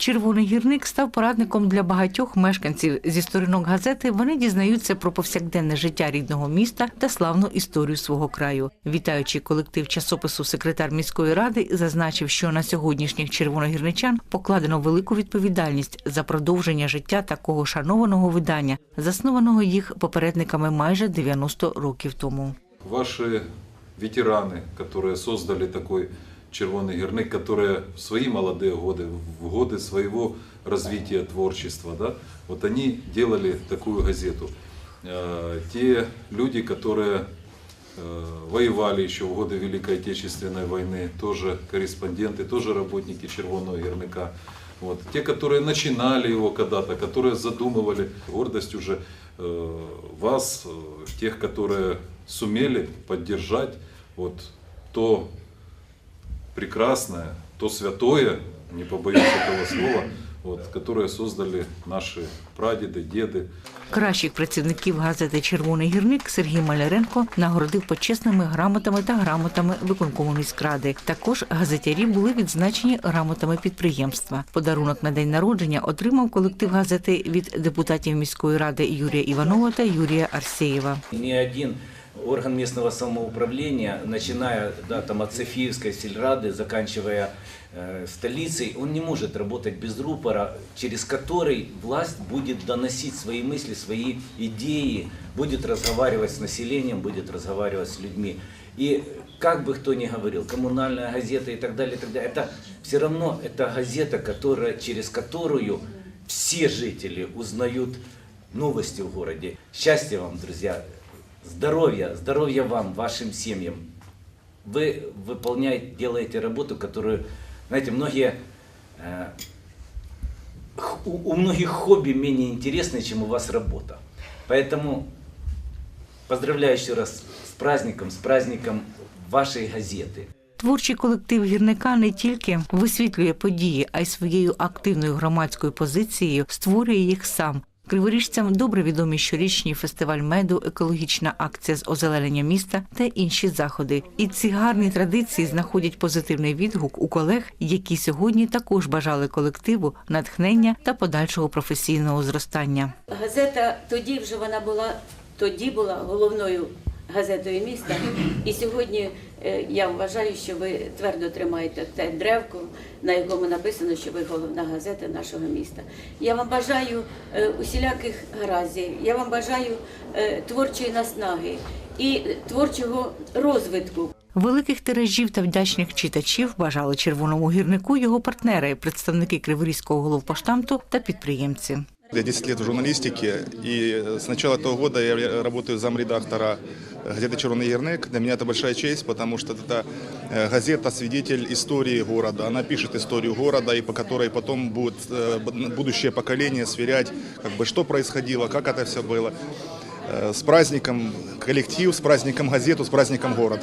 Червоний гірник став порадником для багатьох мешканців. Зі сторінок газети вони дізнаються про повсякденне життя рідного міста та славну історію свого краю. Вітаючи колектив часопису, секретар міської ради зазначив, що на сьогоднішніх червоногірничан покладено велику відповідальність за продовження життя такого шанованого видання, заснованого їх попередниками майже 90 років тому. Ваши ветераны, которые создали такой червоный герник, которые в свои молодые годы, в годы своего развития творчества, да, вот они делали такую газету. Те люди, которые воевали еще в годы Великой Отечественной войны, тоже корреспонденты, тоже работники Червоного Герника. Вот. Те, которые начинали его когда-то, которые задумывали, гордость уже э, вас, э, тех, которые сумели поддержать вот то прекрасное, то святое, не побоюсь этого слова, вот, которое создали наши прадеды, деды. Кращих працівників газети Червоний гірник Сергій Маляренко нагородив почесними грамотами та грамотами виконкому міськради. Також газетярі були відзначені грамотами підприємства. Подарунок на день народження отримав колектив газети від депутатів міської ради Юрія Іванова та Юрія Арсеєва. Ни один орган местного самоуправления, начиная да, там, от Софиевской сельрады, заканчивая э, столицей, он не может работать без рупора, через который власть будет доносить свои мысли, свои идеи, будет разговаривать с населением, будет разговаривать с людьми. И как бы кто ни говорил, коммунальная газета и так далее, и так далее, это все равно это газета, которая, через которую все жители узнают новости в городе. Счастья вам, друзья, здоровья, здоровья вам, вашим семьям. Вы выполняете, делаете работу, которую, знаете, многие, э, х- у, у многих хобби менее интересны, чем у вас работа. Поэтому поздравляю еще раз с праздником, с праздником вашей газеты. Творчий колектив гірника не тільки висвітлює події, а й своєю активною громадською позицією створює їх сам. Криворіжцям добре відомі щорічні фестиваль меду, екологічна акція з озеленення міста та інші заходи. І ці гарні традиції знаходять позитивний відгук у колег, які сьогодні також бажали колективу натхнення та подальшого професійного зростання. Газета тоді вже вона була тоді була головною газетою міста. І сьогодні е, я вважаю, що ви твердо тримаєте те древко, на якому написано, що ви головна газета нашого міста. Я вам бажаю е, усіляких гараздів, я вам бажаю е, творчої наснаги і творчого розвитку. Великих тиражів та вдячних читачів бажали червоному гірнику його партнери, представники Криворізького головпоштамту та підприємці. Я 10 лет в журналистике, и с начала этого года я работаю замредактора газеты «Черный Ернек». Для меня это большая честь, потому что это э, газета свидетель истории города. Она пишет историю города, и по которой потом будет э, будущее поколение сверять, как бы, что происходило, как это все было. Э, С праздником коллектив, с праздником газету, с праздником город.